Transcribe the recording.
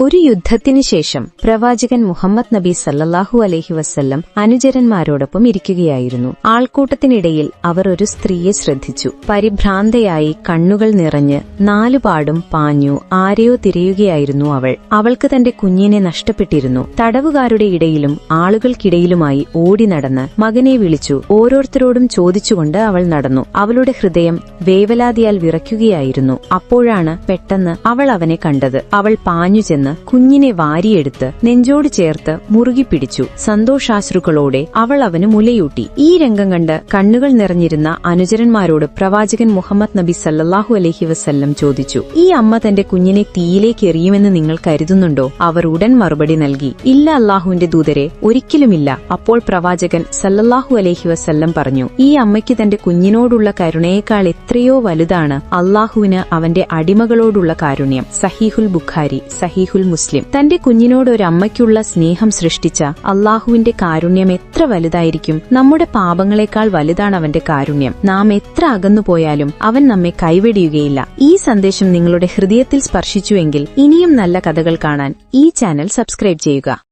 ഒരു യുദ്ധത്തിനു ശേഷം പ്രവാചകൻ മുഹമ്മദ് നബി സല്ലല്ലാഹു അലഹി വസ്ല്ലം അനുചരന്മാരോടൊപ്പം ഇരിക്കുകയായിരുന്നു. ആൾക്കൂട്ടത്തിനിടയിൽ അവർ ഒരു സ്ത്രീയെ ശ്രദ്ധിച്ചു. പരിഭ്രാന്തയായി കണ്ണുകൾ നിറഞ്ഞ് നാലുപാടും പാഞ്ഞു ആരെയോ തിരയുകയായിരുന്നു അവൾ. അവൾക്ക് തന്റെ കുഞ്ഞിനെ നഷ്ടപ്പെട്ടിരുന്നു. തടവുകാരുടെ ഇടയിലും ആളുകൾക്കിടയിലുമായി ഓടി നടന്ന് മകനെ വിളിച്ചു. ഓരോരുത്തരോടും ചോദിച്ചുകൊണ്ട് അവൾ നടന്നു. അവളുടെ ഹൃദയം വേവലാതിയാൽ വിറയ്ക്കുകയായിരുന്നു. അപ്പോഴാണ് പെട്ടെന്ന് അവൾ അവനെ കണ്ടത്. അവൾ പാഞ്ഞു ചെന്ന് കുഞ്ഞിനെ വാരിയെടുത്ത് നെഞ്ചോട് ചേർത്ത് മുറുകി പിടിച്ചു. സന്തോഷാശ്രുക്കളോടെ അവൾ അവന് മുലയൂട്ടി. ഈ രംഗം കണ്ട് കണ്ണുകൾ നിറഞ്ഞിരുന്ന അനുചരന്മാരോട് പ്രവാചകൻ മുഹമ്മദ് നബി സല്ലാഹു അലഹി വസ്ല്ലം ചോദിച്ചു ഈ അമ്മ തന്റെ കുഞ്ഞിനെ തീയിലേക്ക് എറിയുമെന്ന് നിങ്ങൾ കരുതുന്നുണ്ടോ? അവർ ഉടൻ മറുപടി നൽകി ഇല്ല അള്ളാഹുവിന്റെ ദൂതരെ ഒരിക്കലുമില്ല. അപ്പോൾ പ്രവാചകൻ സല്ലല്ലാഹു അലഹി വസ്ല്ലം പറഞ്ഞു ഈ അമ്മയ്ക്ക് തന്റെ കുഞ്ഞിനോടുള്ള കരുണയേക്കാൾ എത്രയോ വലുതാണ് അള്ളാഹുവിന് അവന്റെ അടിമകളോടുള്ള കാരുണ്യം. സഹീഹുൽ ബുഖാരി സഹീഹുൽ മുസ്ലിം. തന്റെ കുഞ്ഞിനോട് ഒരു അമ്മയ്ക്കുള്ള സ്നേഹം സൃഷ്ടിച്ച അള്ളാഹുവിന്റെ കാരുണ്യം എത്ര വലുതായിരിക്കും. നമ്മുടെ പാപങ്ങളെക്കാൾ വലുതാണ് അവന്റെ കാരുണ്യം. നാം എത്ര അകന്നുപോയാലും അവൻ നമ്മെ കൈവെടിയുകയില്ല. ഈ സന്ദേശം നിങ്ങളുടെ ഹൃദയത്തിൽ സ്പർശിച്ചുവെങ്കിൽ ഇനിയും നല്ല കഥകൾ കാണാൻ ഈ ചാനൽ സബ്സ്ക്രൈബ് ചെയ്യുക.